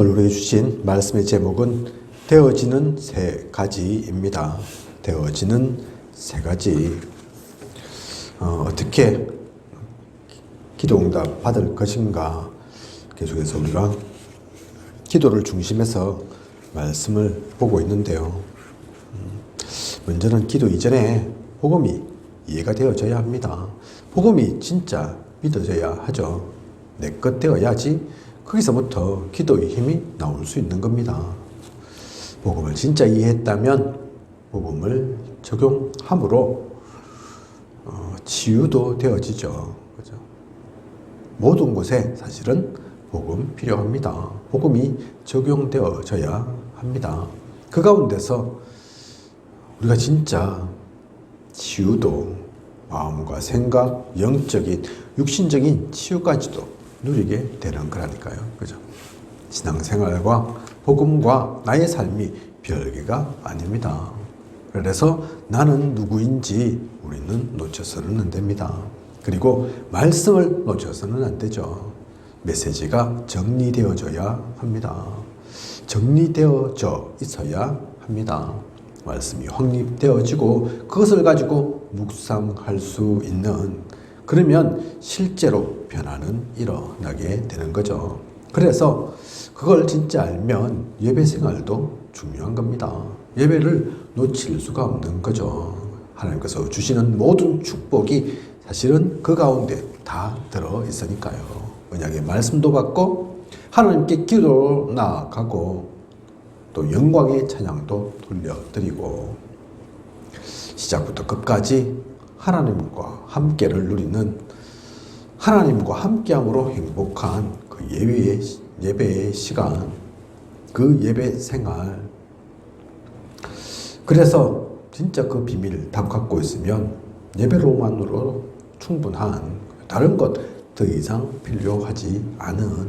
오늘 주신 말씀의 제목은 되어지는 세 가지입니다. 되어지는 세 가지. 어, 어떻게 기도 응답 받을 것인가 계속해서 우리가 기도를 중심해서 말씀을 보고 있는데요. 음, 먼저는 기도 이전에 복음이 이해가 되어져야 합니다. 복음이 진짜 믿어져야 하죠. 내 것 되어야지 거기서부터 기도의 힘이 나올 수 있는 겁니다. 복음을 진짜 이해했다면 복음을 적용함으로 어, 치유도 되어지죠. 그죠? 모든 곳에 사실은 복음 필요합니다. 복음이 적용되어져야 합니다. 그 가운데서 우리가 진짜 치유도 마음과 생각, 영적인, 육신적인 치유까지도 누리게 되는 거라니까요. 그죠? 신앙생활과 복음과 나의 삶이 별개가 아닙니다. 그래서 나는 누구인지 우리는 놓쳐서는 안 됩니다. 그리고 말씀을 놓쳐서는 안 되죠. 메시지가 정리되어져야 합니다. 정리되어져 있어야 합니다. 말씀이 확립되어지고 그것을 가지고 묵상할 수 있는 그러면 실제로 변화는 일어나게 되는 거죠. 그래서 그걸 진짜 알면 예배 생활도 중요한 겁니다. 예배를 놓칠 수가 없는 거죠. 하나님께서 주시는 모든 축복이 사실은 그 가운데 다 들어 있으니까요. 언약의 말씀도 받고 하나님께 기도로 나아가고 또 영광의 찬양도 돌려드리고 시작부터 끝까지 하나님과 함께를 누리는 하나님과 함께함으로 행복한 그 예배의, 예배의 시간, 그 예배 생활. 그래서 진짜 그 비밀을 다 갖고 있으면 예배로만으로 충분한 다른 것 더 이상 필요하지 않은.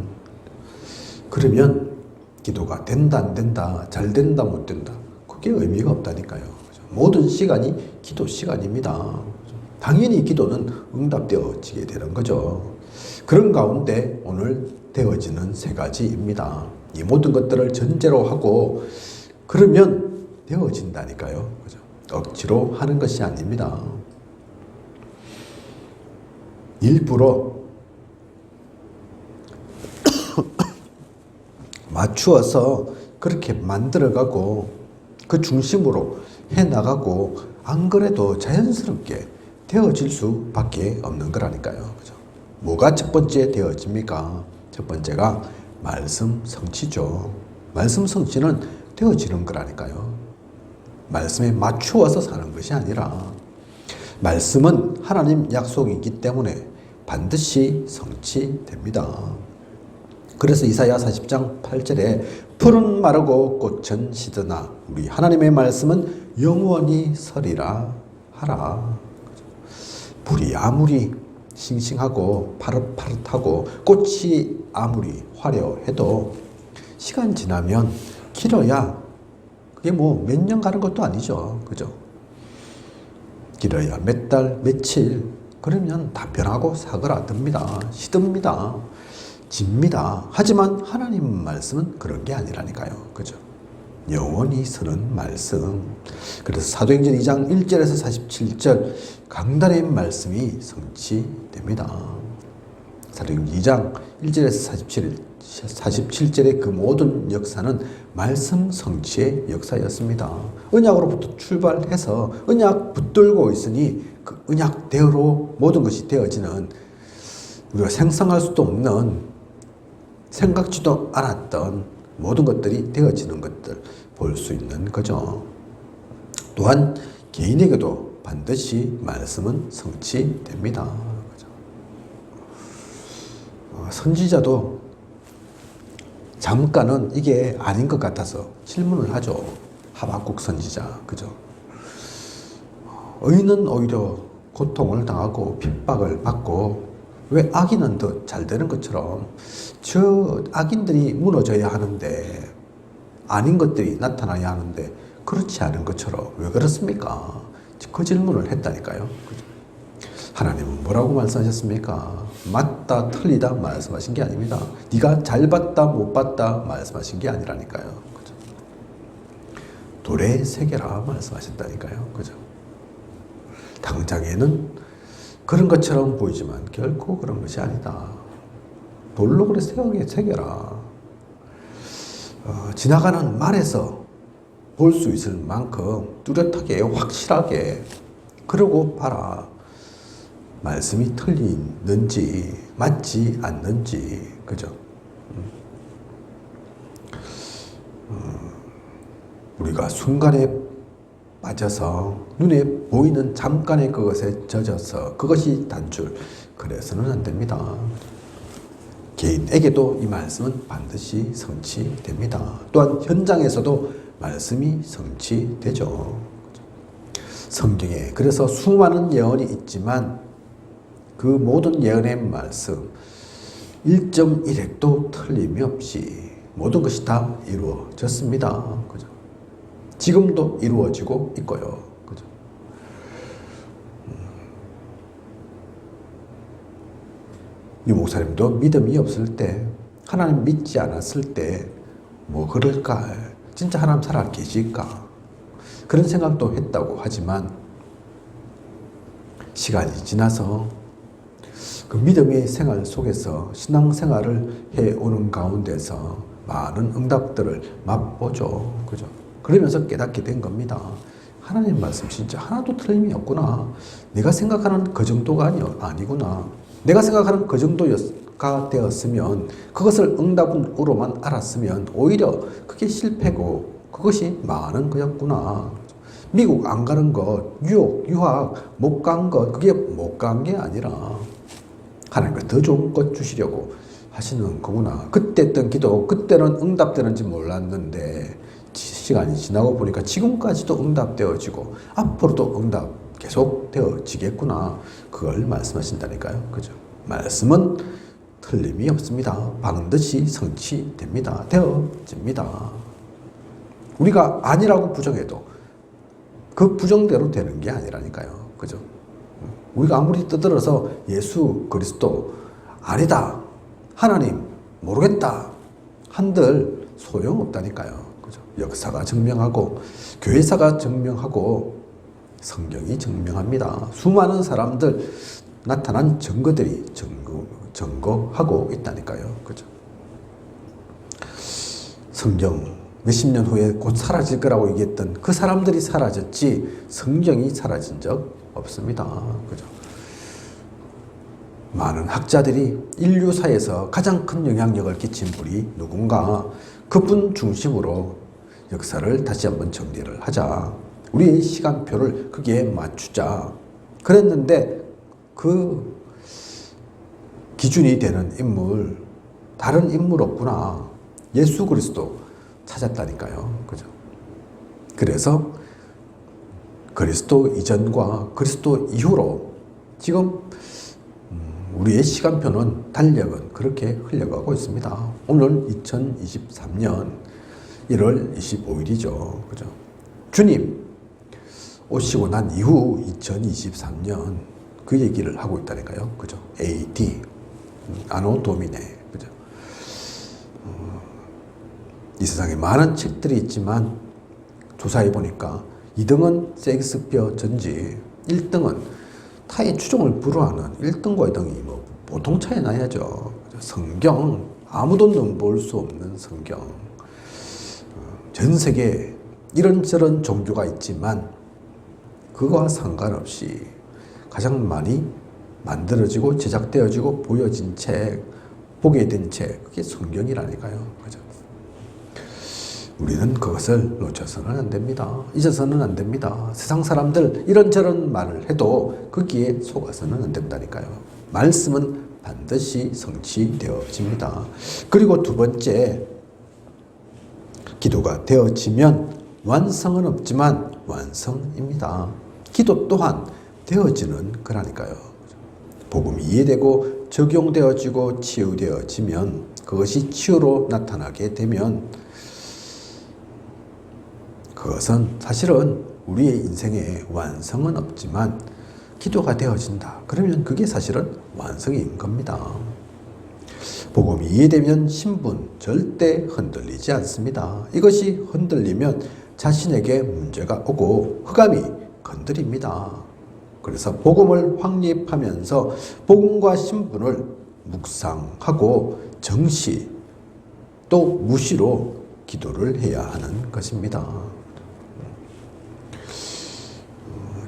그러면 기도가 된다 안 된다 잘 된다 못 된다 그게 의미가 없다니까요. 모든 시간이 기도 시간입니다 당연히 기도는 응답되어지게 되는 거죠. 그런 가운데 오늘 되어지는 세 가지입니다. 이 모든 것들을 전제로 하고 그러면 되어진다니까요. 그죠? 억지로 하는 것이 아닙니다. 일부러 맞추어서 그렇게 만들어가고 그 중심으로 해 나가고 안 그래도 자연스럽게 되어질 수밖에 없는 거라니까요. 그죠? 뭐가 첫 번째 되어집니까? 첫 번째가 말씀 성취죠. 말씀 성취는 되어지는 거라니까요. 말씀에 맞추어서 사는 것이 아니라 말씀은 하나님 약속이기 때문에 반드시 성취됩니다. 그래서 이사야 40장 8절에 푸른 마르고 꽃은 시드나 우리 하나님의 말씀은 영원히 서리라 하라. 불이 아무리 싱싱하고 파릇파릇하고 꽃이 아무리 화려해도 시간 지나면 길어야 그게 뭐 몇 년 가는 것도 아니죠. 그죠? 길어야 몇 달, 며칠 그러면 다 변하고 사그라듭니다. 시듭니다. 집니다. 하지만 하나님 말씀은 그런 게 아니라니까요. 그죠? 영원히 서는 말씀. 그래서 사도행전 2장 1절에서 47절 강단의 말씀이 성취됩니다. 사도행전 2장 1절에서 47, 47절의 그 모든 역사는 말씀 성취의 역사였습니다. 언약으로부터 출발해서 언약 붙들고 있으니 그 언약대로 모든 것이 되어지는 우리가 생성할 수도 없는 생각지도 않았던 모든 것들이 되어지는 것들 볼 수 있는 거죠. 또한 개인에게도 반드시 말씀은 성취됩니다. 어, 선지자도 잠깐은 이게 아닌 것 같아서 질문을 하죠. 하박국 선지자, 그죠? 의인은 오히려 고통을 당하고 핍박을 받고 왜 악인은 더 잘 되는 것처럼 저 악인들이 무너져야 하는데 아닌 것들이 나타나야 하는데 그렇지 않은 것처럼 왜 그렇습니까? 그 질문을 했다니까요. 하나님은 뭐라고 말씀하셨습니까? 맞다 틀리다 말씀하신 게 아닙니다. 네가 잘 봤다 못 봤다 말씀하신 게 아니라니까요. 그죠? 돌에 새겨라 말씀하셨다니까요. 그죠? 당장에는 그런 것처럼 보이지만 결코 그런 것이 아니다. 돌로 그래 새겨, 새겨라. 어, 지나가는 말에서 볼 수 있을 만큼 뚜렷하게 확실하게 그러고 봐라. 말씀이 틀리는지 맞지 않는지 그죠? 음. 어, 우리가 순간에 빠져서 눈에 보이는 잠깐의 그것에 젖어서 그것이 단줄 그래서는 안 됩니다. 개인에게도 이 말씀은 반드시 성취됩니다. 또한 현장에서도 말씀이 성취되죠. 성경에 그래서 수많은 예언이 있지만 그 모든 예언의 말씀 1.1핵도 틀림이 없이 모든 것이 다 이루어졌습니다. 그죠? 지금도 이루어지고 있고요. 그죠? 이 목사님도 믿음이 없을 때, 하나님 믿지 않았을 때, 뭐 그럴까? 진짜 하나님 살아 계실까? 그런 생각도 했다고 하지만, 시간이 지나서 그 믿음의 생활 속에서 신앙 생활을 해오는 가운데서 많은 응답들을 맛보죠. 그죠? 그러면서 깨닫게 된 겁니다. 하나님 말씀 진짜 하나도 틀림이 없구나. 내가 생각하는 그 정도가 아니, 아니구나. 내가 생각하는 그 정도가 되었으면 그것을 응답으로만 알았으면 오히려 그게 실패고 그것이 많은 거였구나. 미국 안 가는 것, 뉴욕, 유학 못 간 것, 그게 못 간 게 아니라 하나님께 더 좋은 것 주시려고 하시는 거구나. 그때 했던 기도, 그때는 응답되는지 몰랐는데 시간이 지나고 보니까 지금까지도 응답되어지고 앞으로도 응답 계속 되어지겠구나. 그걸 말씀하신다니까요. 그죠? 말씀은 틀림이 없습니다. 반드시 성취됩니다. 되어집니다. 우리가 아니라고 부정해도 그 부정대로 되는 게 아니라니까요. 그죠? 우리가 아무리 떠들어서 예수 그리스도 아니다. 하나님 모르겠다. 한들 소용없다니까요. 그죠? 역사가 증명하고 교회사가 증명하고 성경이 증명합니다. 수많은 사람들 나타난 증거들이 증거, 증거하고 있다니까요. 그죠? 성경 몇십 년 후에 곧 사라질 거라고 얘기했던 그 사람들이 사라졌지 성경이 사라진 적 없습니다. 그죠? 많은 학자들이 인류사에서 가장 큰 영향력을 끼친 분이 누군가 그분 중심으로 역사를 다시 한번 정리를 하자. 우리의 시간표를 거기에 맞추자. 그랬는데 그 기준이 되는 인물, 다른 인물 없구나. 예수 그리스도 찾았다니까요. 그죠? 그래서 그리스도 이전과 그리스도 이후로 지금 우리의 시간표는 달력은 그렇게 흘러가고 있습니다. 오늘 2023년 1월 25일이죠. 그죠? 주님 오시고 난 이후 2023년 그 얘기를 하고 있다니까요. 그죠? AD 아노 도미네 그죠? 어, 이 세상에 많은 책들이 있지만 조사해 보니까 2등은 셰익스피어 전지, 1등은 타의 추종을 불허하는 1등과 2등이 뭐 보통 차이 나야죠. 성경 아무도 넘볼 수 없는 성경. 어, 전 세계 이런저런 종교가 있지만 그거와 상관없이 가장 많이 만들어지고 제작되어지고 보여진 책, 보게 된 책, 그게 성경이라니까요. 그죠? 우리는 그것을 놓쳐서는 안 됩니다. 잊어서는 안 됩니다. 세상 사람들 이런저런 말을 해도 거기에 속아서는 안 된다니까요. 말씀은 반드시 성취되어집니다. 그리고 두 번째, 기도가 되어지면 완성은 없지만 완성입니다. 기도 또한 되어지는 거라니까요. 복음이 이해되고 적용되어지고 치유되어지면 그것이 치유로 나타나게 되면 그것은 사실은 우리의 인생에 완성은 없지만 기도가 되어진다. 그러면 그게 사실은 완성인 겁니다. 복음이 이해되면 신분 절대 흔들리지 않습니다. 이것이 흔들리면 자신에게 문제가 오고 흑암이 건드립니다. 그래서 복음을 확립하면서 복음과 신분을 묵상하고 정시 또 무시로 기도를 해야 하는 것입니다.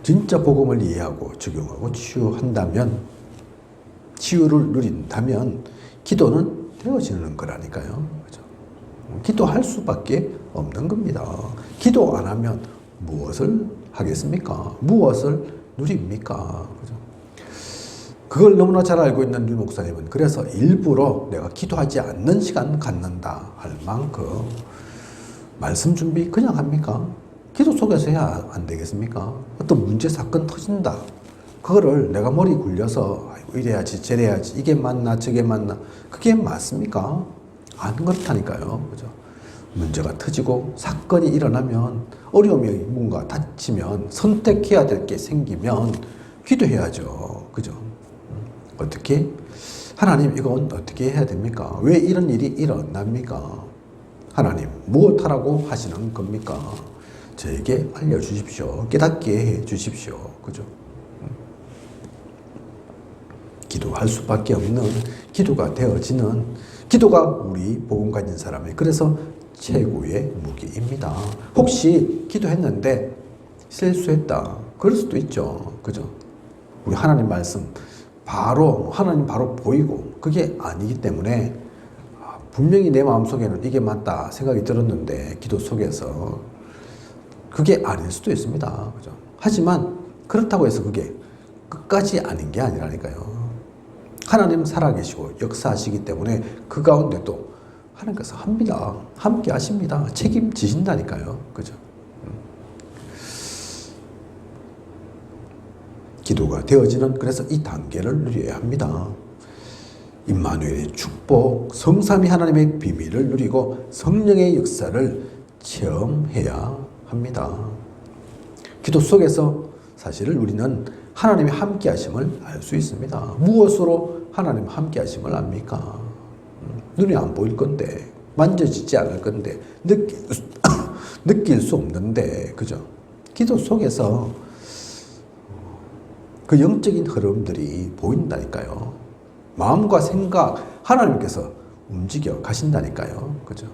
진짜 복음을 이해하고 적용하고 치유한다면 치유를 누린다면 기도는 되어지는 거라니까요. 그죠? 기도할 수밖에 없는 겁니다. 기도 안 하면 무엇을 하겠습니까? 무엇을 누립니까? 그죠? 그걸 너무나 잘 알고 있는 류 목사님은 그래서 일부러 내가 기도하지 않는 시간 갖는다 할 만큼 말씀 준비 그냥 합니까? 기도 속에서 해야 안 되겠습니까? 어떤 문제 사건 터진다. 그거를 내가 머리 굴려서 아 이래야지 저래야지 이게 맞나 저게 맞나 그게 맞습니까? 안 그렇다니까요. 그죠? 문제가 터지고 사건이 일어나면 어려움이 뭔가 닥치면 선택해야 될 게 생기면 기도해야죠. 그죠? 어떻게? 하나님 이건 어떻게 해야 됩니까? 왜 이런 일이 일어납니까? 하나님 무엇 하라고 하시는 겁니까? 저에게 알려주십시오. 깨닫게 해 주십시오. 그죠? 기도할 수밖에 없는 기도가 되어지는 기도가 우리 복음 가진 사람의 그래서 최고의 무기입니다. 혹시 기도했는데 실수했다. 그럴 수도 있죠. 그죠? 우리 하나님 말씀 바로 하나님 바로 보이고 그게 아니기 때문에 아, 분명히 내 마음속에는 이게 맞다 생각이 들었는데 기도 속에서 그게 아닐 수도 있습니다. 그죠? 하지만 그렇다고 해서 그게 끝까지 아닌 게 아니라니까요. 하나님 살아계시고 역사하시기 때문에 그 가운데도 하나님께서 합니다. 함께 하십니다. 책임지신다니까요. 그죠? 음. 기도가 되어지는 그래서 이 단계를 누려야 합니다. 임마누엘의 축복, 성삼위 하나님의 비밀을 누리고 성령의 역사를 체험해야 합니다. 기도 속에서 사실 우리는 하나님의 함께 하심을 알 수 있습니다. 무엇으로 하나님 함께 하심을 압니까? 눈에 안 보일 건데, 만져지지 않을 건데, 느낄, 수- 느낄 수 없는데, 그죠? 기도 속에서 그 영적인 흐름들이 보인다니까요. 마음과 생각, 하나님께서 움직여 가신다니까요. 그죠?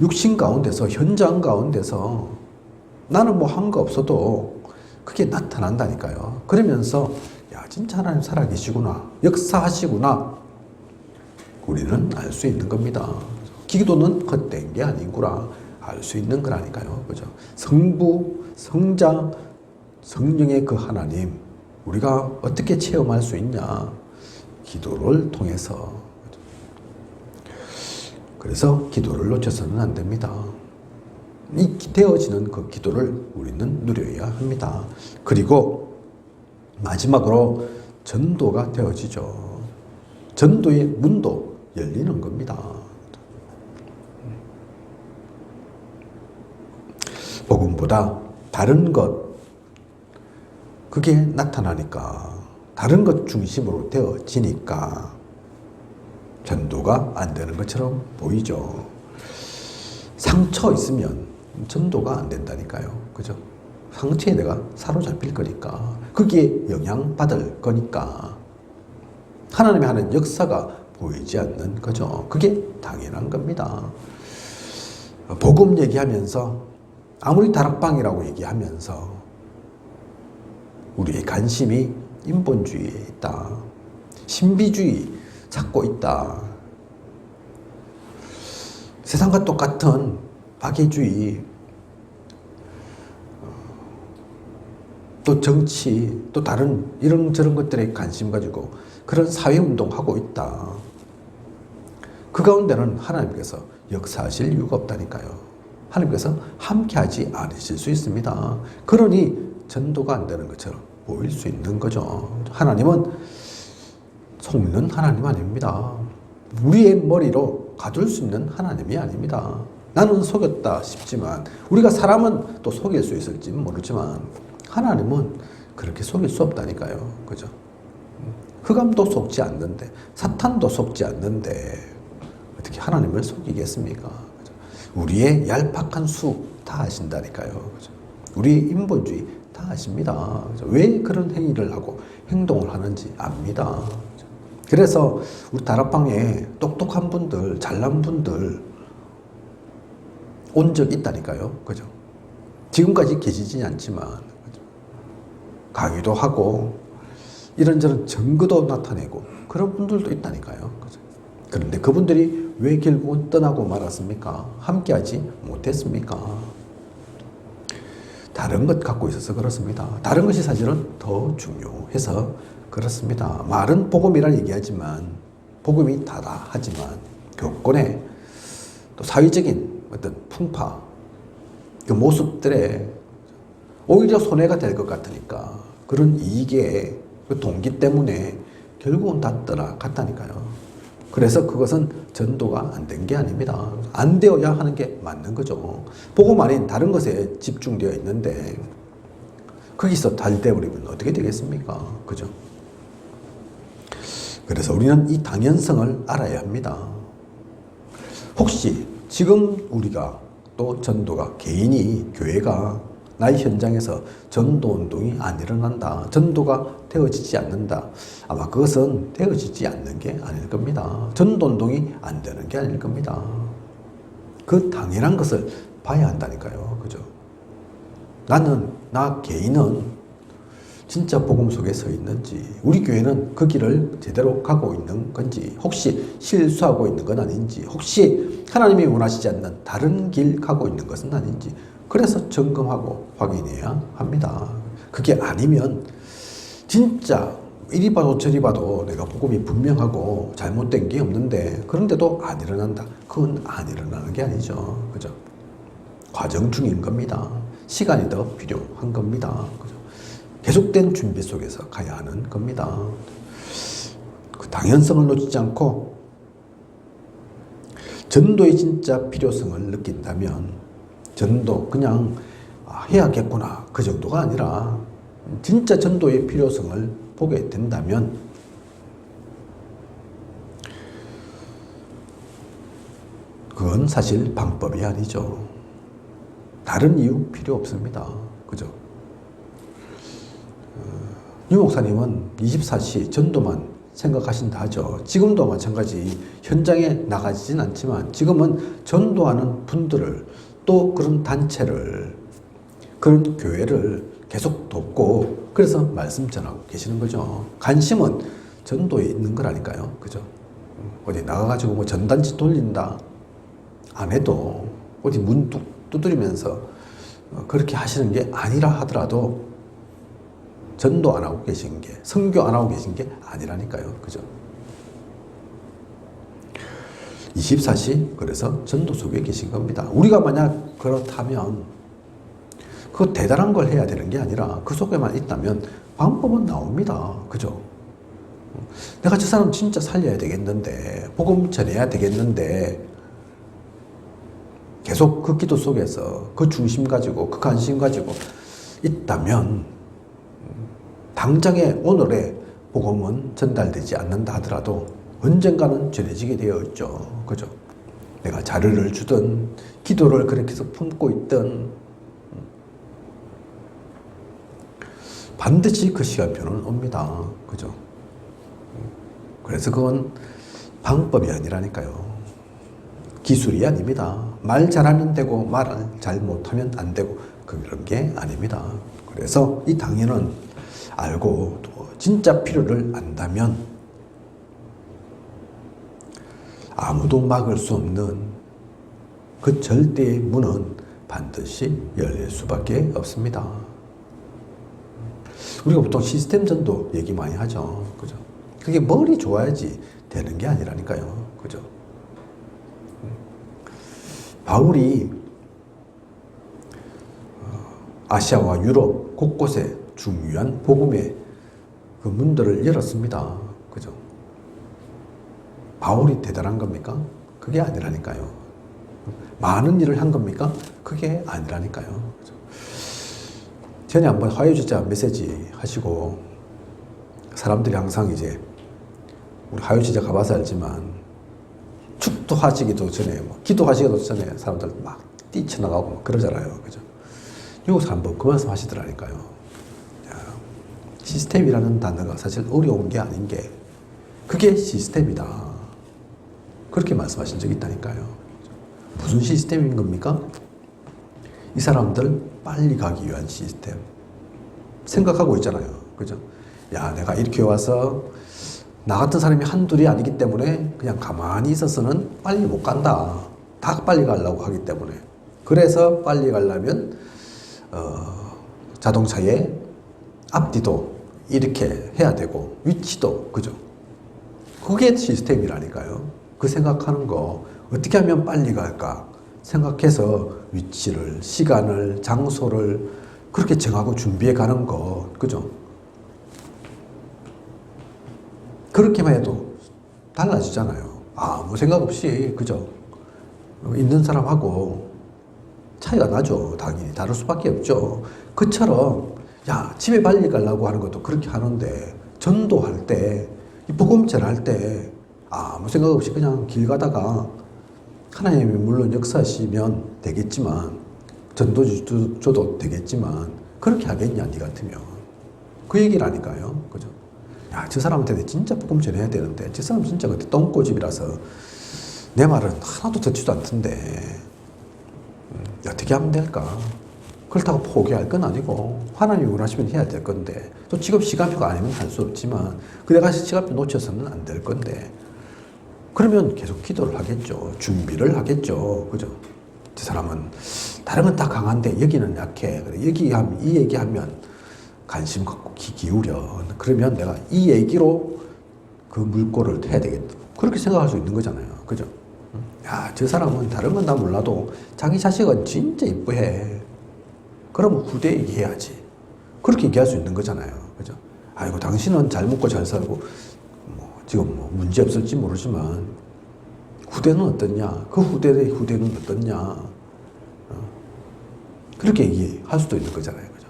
육신 가운데서, 현장 가운데서 나는 뭐 한 거 없어도 그게 나타난다니까요. 그러면서, 야, 진짜 하나님 살아계시구나. 역사하시구나. 우리는 알 수 있는 겁니다. 기도는 헛된 게 아니구나. 알 수 있는 거라니까요. 그죠? 성부, 성장, 성령의 그 하나님, 우리가 어떻게 체험할 수 있냐? 기도를 통해서. 그래서 기도를 놓쳐서는 안 됩니다. 이 되어지는 그 기도를 우리는 누려야 합니다. 그리고 마지막으로 전도가 되어지죠. 전도의 문도 열리는 겁니다. 복음보다 다른 것, 그게 나타나니까, 다른 것 중심으로 되어지니까, 전도가 안 되는 것처럼 보이죠. 상처 있으면 전도가 안 된다니까요. 그죠? 상처에 내가 사로잡힐 거니까, 거기에 영향받을 거니까, 하나님이 하는 역사가 보이지 않는 거죠. 그게 당연한 겁니다. 복음 얘기하면서 아무리 다락방이라고 얘기하면서 우리의 관심이 인본주의에 있다. 신비주의 찾고 있다. 세상과 똑같은 박애주의, 또 정치, 또 다른 이런 저런 것들에 관심 가지고 그런 사회운동하고 있다. 그 가운데는 하나님께서 역사하실 이유가 없다니까요. 하나님께서 함께하지 않으실 수 있습니다. 그러니 전도가 안 되는 것처럼 보일 수 있는 거죠. 하나님은 속는 하나님 아닙니다. 우리의 머리로 가둘 수 있는 하나님이 아닙니다. 나는 속였다 싶지만 우리가 사람은 또 속일 수 있을지 모르지만 하나님은 그렇게 속일 수 없다니까요. 그죠? 흑암도 속지 않는데, 사탄도 속지 않는데, 어떻게 하나님을 속이겠습니까? 그죠? 우리의 얄팍한 수 다 아신다니까요. 그죠? 우리의 인본주의 다 아십니다. 그죠? 왜 그런 행위를 하고 행동을 하는지 압니다. 그래서 우리 다락방에 똑똑한 분들, 잘난 분들 온적 있다니까요. 그죠? 지금까지 계시지는 않지만, 그죠? 강의도 하고, 이런저런 증거도 나타내고, 그런 분들도 있다니까요. 그죠? 그런데 그분들이 왜 결국은 떠나고 말았습니까? 함께하지 못했습니까? 다른 것 갖고 있어서 그렇습니다. 다른 것이 사실은 더 중요해서 그렇습니다. 말은 복음이라 얘기하지만 복음이 다다 하지만 교권의 또 사회적인 어떤 풍파 그 모습들에 오히려 손해가 될 것 같으니까 그런 이익의 그 동기 때문에 결국은 다 떠나 갔다니까요. 그래서 그것은 전도가 안 된 게 아닙니다. 안 되어야 하는 게 맞는 거죠. 복음 아닌 다른 것에 집중되어 있는데 거기서 달대버리면 어떻게 되겠습니까? 그죠? 그래서 우리는 이 당연성을 알아야 합니다. 혹시 지금 우리가 또 전도가 개인이 교회가 나의 현장에서 전도 운동이 안 일어난다. 전도가 되어지지 않는다. 아마 그것은 되어지지 않는 게 아닐 겁니다. 전도 운동이 안 되는 게 아닐 겁니다. 그 당연한 것을 봐야 한다니까요. 그죠? 나는, 나 개인은 진짜 복음 속에 서 있는지, 우리 교회는 그 길을 제대로 가고 있는 건지, 혹시 실수하고 있는 건 아닌지, 혹시 하나님이 원하시지 않는 다른 길 가고 있는 것은 아닌지, 그래서 점검하고 확인해야 합니다. 그게 아니면 진짜 이리 봐도 저리 봐도 내가 복음이 분명하고 잘못된 게 없는데 그런데도 안 일어난다. 그건 안 일어나는 게 아니죠. 그죠? 과정 중인 겁니다. 시간이 더 필요한 겁니다. 그죠? 계속된 준비 속에서 가야 하는 겁니다. 그 당연성을 놓치지 않고 전도의 진짜 필요성을 느낀다면 전도 그냥 아, 해야겠구나 그 정도가 아니라 진짜 전도의 필요성을 보게 된다면 그건 사실 방법이 아니죠. 다른 이유 필요 없습니다. 그죠? 어, 유 목사님은 24시 전도만 생각하신다 하죠. 지금도 마찬가지 현장에 나가지진 않지만 지금은 전도하는 분들을 또 그런 단체를 그런 교회를 계속 돕고 그래서 말씀 전하고 계시는 거죠. 관심은 전도에 있는 거라니까요. 그죠? 어디 나가가지고 뭐 전단지 돌린다 안 해도 어디 문 두- 두드리면서 어, 그렇게 하시는 게 아니라 하더라도 전도 안 하고 계신 게 선교 안 하고 계신 게 아니라니까요. 그죠? 24시 그래서 전도 속에 계신 겁니다. 우리가 만약 그렇다면 그 대단한 걸 해야 되는 게 아니라 그 속에만 있다면 방법은 나옵니다. 그죠? 내가 저 사람 진짜 살려야 되겠는데 복음 전해야 되겠는데 계속 그 기도 속에서 그 중심 가지고 그 관심 가지고 있다면 당장의 오늘의 복음은 전달되지 않는다 하더라도 언젠가는 전해지게 되어 있죠. 그죠? 내가 자료를 주든 기도를 그렇게 해서 품고 있든 반드시 그 시간표는 옵니다. 그죠? 그래서 그건 방법이 아니라니까요. 기술이 아닙니다. 말 잘하면 되고 말을 잘 못하면 안 되고 그런 게 아닙니다. 그래서 이 당연은 알고 또 진짜 필요를 안다면 아무도 막을 수 없는 그 절대의 문은 반드시 열릴 수밖에 없습니다. 우리가 보통 시스템 전도 얘기 많이 하죠. 그죠? 그게 머리 좋아야지 되는 게 아니라니까요. 그죠? 바울이 어, 아시아와 유럽 곳곳에 중요한 복음의 그 문들을 열었습니다. 그죠? 바울이 대단한 겁니까? 그게 아니라니까요. 많은 일을 한 겁니까? 그게 아니라니까요. 그죠? 전에 한번 화요주자 메시지 하시고 사람들이 항상 이제 우리 화요주자 가봐서 알지만 축도하시기도 전에 뭐 기도하시기도 전에 사람들 막 뛰쳐나가고 막 그러잖아요. 그죠? 여기서 한번 그 말씀 하시더라니까요. 야, 시스템이라는 단어가 사실 어려운 게 아닌 게 그게 시스템이다. 그렇게 말씀하신 적이 있다니까요. 무슨 시스템인 겁니까? 이 사람들 빨리 가기 위한 시스템. 생각하고 있잖아요. 그죠? 야, 내가 이렇게 와서 나 같은 사람이 한둘이 아니기 때문에 그냥 가만히 있어서는 빨리 못 간다. 다 빨리 가려고 하기 때문에. 그래서 빨리 가려면, 어, 자동차의 앞뒤도 이렇게 해야 되고, 위치도, 그죠? 그게 시스템이라니까요. 그 생각하는 거, 어떻게 하면 빨리 갈까? 생각해서 위치를, 시간을, 장소를 그렇게 정하고 준비해 가는 거, 그죠? 그렇게만 해도 달라지잖아요. 아무 생각 없이, 그죠? 있는 사람하고 차이가 나죠. 당연히. 다를 수밖에 없죠. 그처럼, 야, 집에 빨리 가려고 하는 것도 그렇게 하는데, 전도할 때, 이 복음 전할 때, 아무 생각 없이 그냥 길 가다가, 하나님이 물론 역사하시면 되겠지만, 전도 주- 줘도 되겠지만, 그렇게 하겠냐, 니 같으면. 그 얘기라니까요. 그죠? 야, 저 사람한테 진짜 복음 전해야 되는데, 저 사람 진짜 그때 똥꼬집이라서, 내 말은 하나도 듣지도 않던데, 음, 어떻게 하면 될까? 그렇다고 포기할 건 아니고, 하나님이 원하시면 해야 될 건데, 또 지금 시간표가 아니면 할 수 없지만, 그 내가 시간표 놓쳐서는 안 될 건데, 그러면 계속 기도를 하겠죠. 준비를 하겠죠. 그죠? 저 사람은 다른 건 다 강한데 여기는 약해. 그래, 여기 하면, 이 얘기하면 관심 갖고 귀 기울여. 그러면 내가 이 얘기로 그 물꼬를 해야 되겠다. 그렇게 생각할 수 있는 거잖아요. 그죠? 야, 저 사람은 다른 건 다 몰라도 자기 자식은 진짜 이뻐해. 그러면 후대 얘기해야지. 그렇게 얘기할 수 있는 거잖아요. 그죠? 아이고, 당신은 잘 먹고 잘 살고, 뭐, 지금 뭐 문제 없을지 모르지만, 후대는 어떻냐? 그 후대의 후대는 어떻냐? 어? 그렇게 얘기할 수도 있는 거잖아요. 그죠?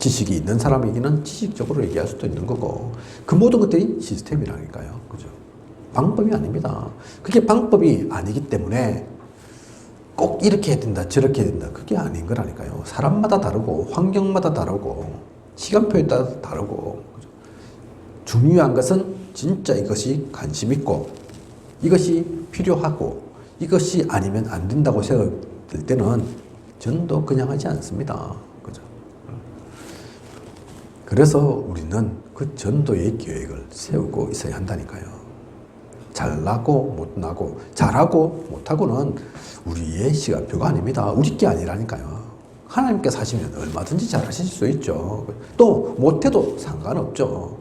지식이 있는 사람에게는 지식적으로 얘기할 수도 있는 거고, 그 모든 것들이 시스템이라니까요. 그죠? 방법이 아닙니다. 그게 방법이 아니기 때문에 꼭 이렇게 해야 된다, 저렇게 해야 된다. 그게 아닌 거라니까요. 사람마다 다르고, 환경마다 다르고, 시간표에 따라 다르고. 그죠? 중요한 것은 진짜 이것이 관심 있고, 이것이 필요하고, 이것이 아니면 안 된다고 생각될 때는 전도 그냥 하지 않습니다. 그죠? 그래서 우리는 그 전도의 계획을 세우고 있어야 한다니까요. 잘나고 못나고 잘하고 못하고는 우리의 시간표가 아닙니다. 우리 게 아니라니까요. 하나님께서 하시면 얼마든지 잘하실 수 있죠. 또 못해도 상관없죠.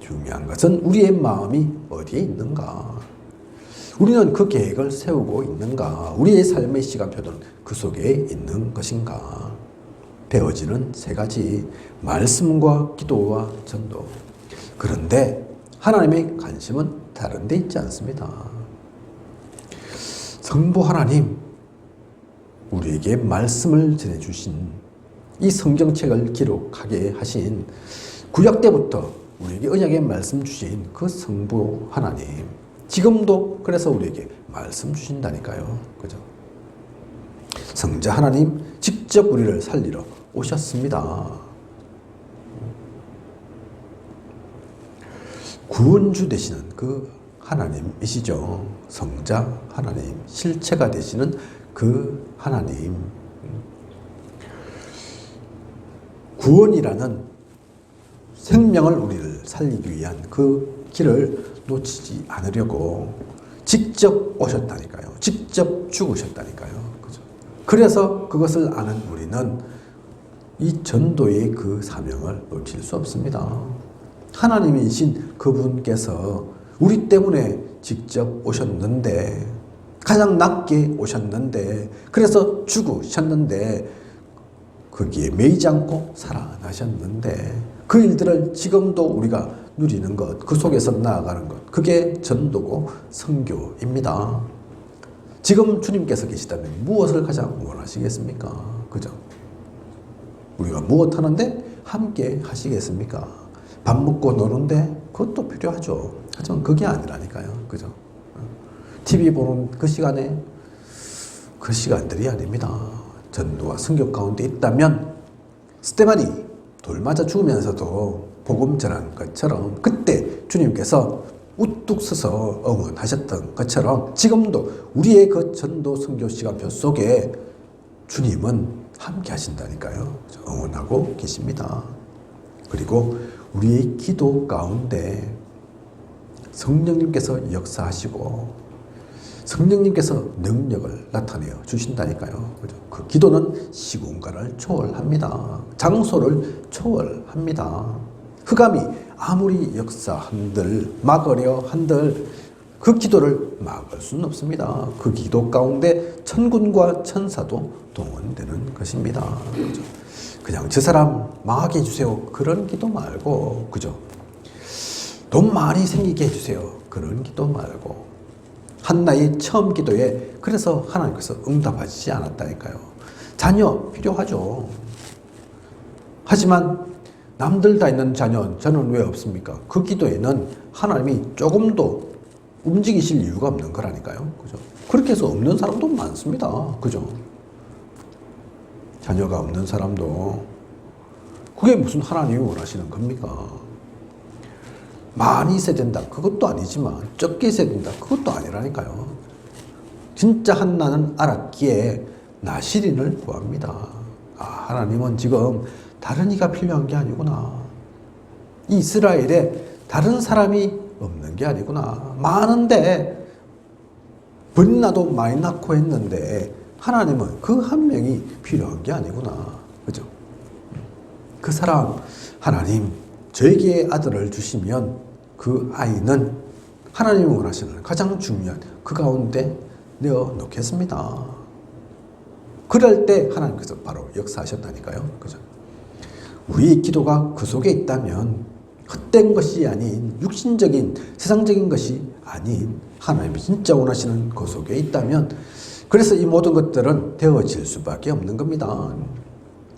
중요한 것은 우리의 마음이 어디에 있는가. 우리는 그 계획을 세우고 있는가. 우리의 삶의 시간표는 그 속에 있는 것인가. 되어지는 세 가지 말씀과 기도와 전도. 그런데 하나님의 관심은 다른 데 있지 않습니다. 성부 하나님, 우리에게 말씀을 전해주신 이 성경책을 기록하게 하신 구약 때부터 우리에게 언약의 말씀 주신 그 성부 하나님, 지금도 그래서 우리에게 말씀 주신다니까요. 그죠? 성자 하나님 직접 우리를 살리러 오셨습니다. 구원주 되시는 그 하나님이시죠. 성자 하나님, 실체가 되시는 그 하나님. 구원이라는 생명을 우리를 살리기 위한 그 길을 놓치지 않으려고 직접 오셨다니까요. 직접 죽으셨다니까요. 그죠? 그래서 그것을 아는 우리는 이 전도의 그 사명을 놓칠 수 없습니다. 하나님이신 그분께서 우리 때문에 직접 오셨는데, 가장 낮게 오셨는데, 그래서 죽으셨는데, 거기에 매이지 않고 살아나셨는데, 그 일들을 지금도 우리가 누리는 것, 그 속에서 나아가는 것, 그게 전도고 성교입니다. 지금 주님께서 계시다면 무엇을 가장 원하시겠습니까? 그죠? 우리가 무엇 하는데 함께 하시겠습니까? 밥 먹고 노는데 그것도 필요하죠. 하지만 그게 아니라니까요. 그죠? TV 보는 그 시간에 그 시간들이 아닙니다. 전도와 성교 가운데 있다면 스테반이 돌 맞아 죽으면서도 복음 전한 것처럼 그때 주님께서 우뚝 서서 응원하셨던 것처럼 지금도 우리의 그 전도 성교 시간표 속에 주님은 함께 하신다니까요. 응원하고 계십니다. 그리고 우리의 기도 가운데 성령님께서 역사하시고 성령님께서 능력을 나타내어 주신다니까요. 그죠? 그 기도는 시공간을 초월합니다. 장소를 초월합니다. 흑암이 아무리 역사한들 막으려 한들 그 기도를 막을 수는 없습니다. 그 기도 가운데 천군과 천사도 동원되는 것입니다. 그죠? 그냥 저 사람 망하게 해주세요. 그런 기도 말고, 그죠? 돈 많이 생기게 해주세요. 그런 기도 말고. 한나의 처음 기도에 그래서 하나님께서 응답하지 않았다니까요. 자녀 필요하죠. 하지만 남들 다 있는 자녀 저는 왜 없습니까? 그 기도에는 하나님이 조금도 움직이실 이유가 없는 거라니까요. 그죠? 그렇게 해서 없는 사람도 많습니다. 그죠? 자녀가 없는 사람도 그게 무슨 하나님이 원하시는 겁니까? 많이 있어야 된다. 그것도 아니지만 적게 있어야 된다. 그것도 아니라니까요. 진짜 한나는 알았기에 나시린을 구합니다. 아, 하나님은 지금 다른 이가 필요한 게 아니구나. 이스라엘에 다른 사람이 없는 게 아니구나. 많은데 번나도 많이 낳고 했는데 하나님은 그 한 명이 필요한 게 아니구나. 그죠? 그 사람 하나님 저에게 아들을 주시면 그 아이는 하나님이 원하시는 가장 중요한 그 가운데 내어 놓겠습니다. 그럴 때 하나님께서 바로 역사하셨다니까요. 그죠? 우리의 기도가 그 속에 있다면 헛된 것이 아닌 육신적인 세상적인 것이 아닌 하나님이 진짜 원하시는 그 속에 있다면 그래서 이 모든 것들은 되어질 수밖에 없는 겁니다.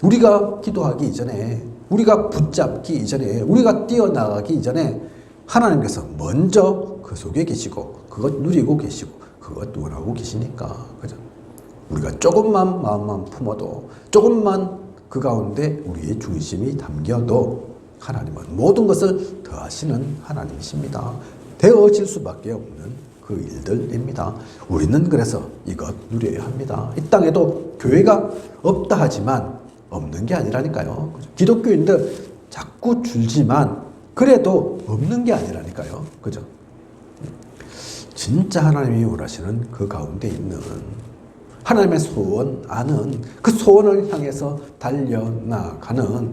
우리가 기도하기 이전에 우리가 붙잡기 이전에 우리가 뛰어나가기 이전에 하나님께서 먼저 그 속에 계시고 그것 누리고 계시고 그것 원하고 계시니까 그죠? 우리가 조금만 마음만 품어도 조금만 그 가운데 우리의 중심이 담겨도 하나님은 모든 것을 더하시는 하나님이십니다. 되어질 수밖에 없는 그 일들입니다. 우리는 그래서 이것 누려야 합니다. 이 땅에도 교회가 없다 하지만 없는 게 아니라니까요. 기독교인들 자꾸 줄지만 그래도 없는 게 아니라니까요. 그죠? 진짜 하나님이 원하시는 그 가운데 있는 하나님의 소원 아는 그 소원을 향해서 달려나가는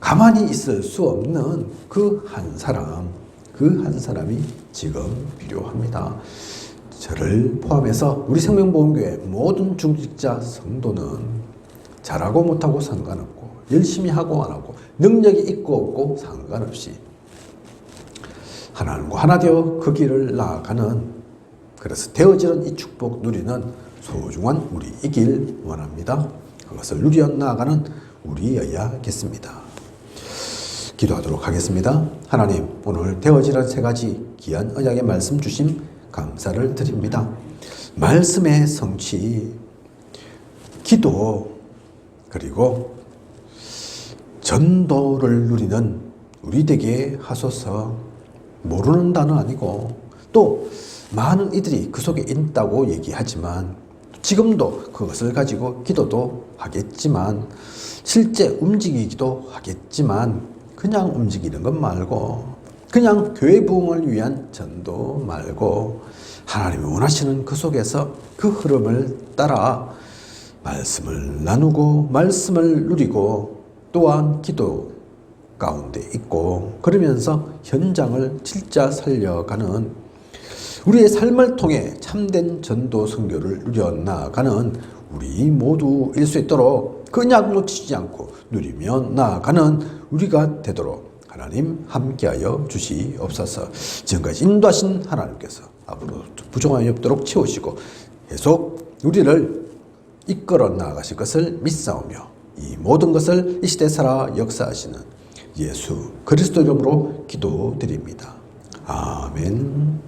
가만히 있을 수 없는 그 한 사람, 그 한 사람이 지금 필요합니다. 저를 포함해서 우리 생명보험교회 모든 중직자 성도는 잘하고 못하고 상관없고 열심히 하고 안 하고 능력이 있고 없고 상관없이 하나님과 하나 되어 그 길을 나아가는 그래서 되어지는 이 축복 누리는 소중한 우리이길 원합니다. 그것을 누려 나아가는 우리여야겠습니다. 기도하도록 하겠습니다. 하나님, 오늘 되어지는 세 가지 귀한 언약의 말씀 주심 감사를 드립니다. 말씀의 성취, 기도, 그리고 전도를 누리는 우리 되게 하소서 모르는 단어 아니고 또 많은 이들이 그 속에 있다고 얘기하지만 지금도 그것을 가지고 기도도 하겠지만 실제 움직이기도 하겠지만 그냥 움직이는 것 말고 그냥 교회 부흥을 위한 전도 말고 하나님이 원하시는 그 속에서 그 흐름을 따라 말씀을 나누고 말씀을 누리고 또한 기도 가운데 있고 그러면서 현장을 진짜 살려가는 우리의 삶을 통해 참된 전도 선교를 누려 나가는 우리 모두일 수 있도록 그냥 놓치지 않고 누리며 나아가는 우리가 되도록 하나님 함께하여 주시옵소서 지금까지 인도하신 하나님께서 앞으로 부정함이 없도록 채우시고 계속 우리를 이끌어 나아가실 것을 믿사오며 이 모든 것을 이 시대 살아 역사하시는 예수 그리스도 이름으로 기도드립니다. 아멘.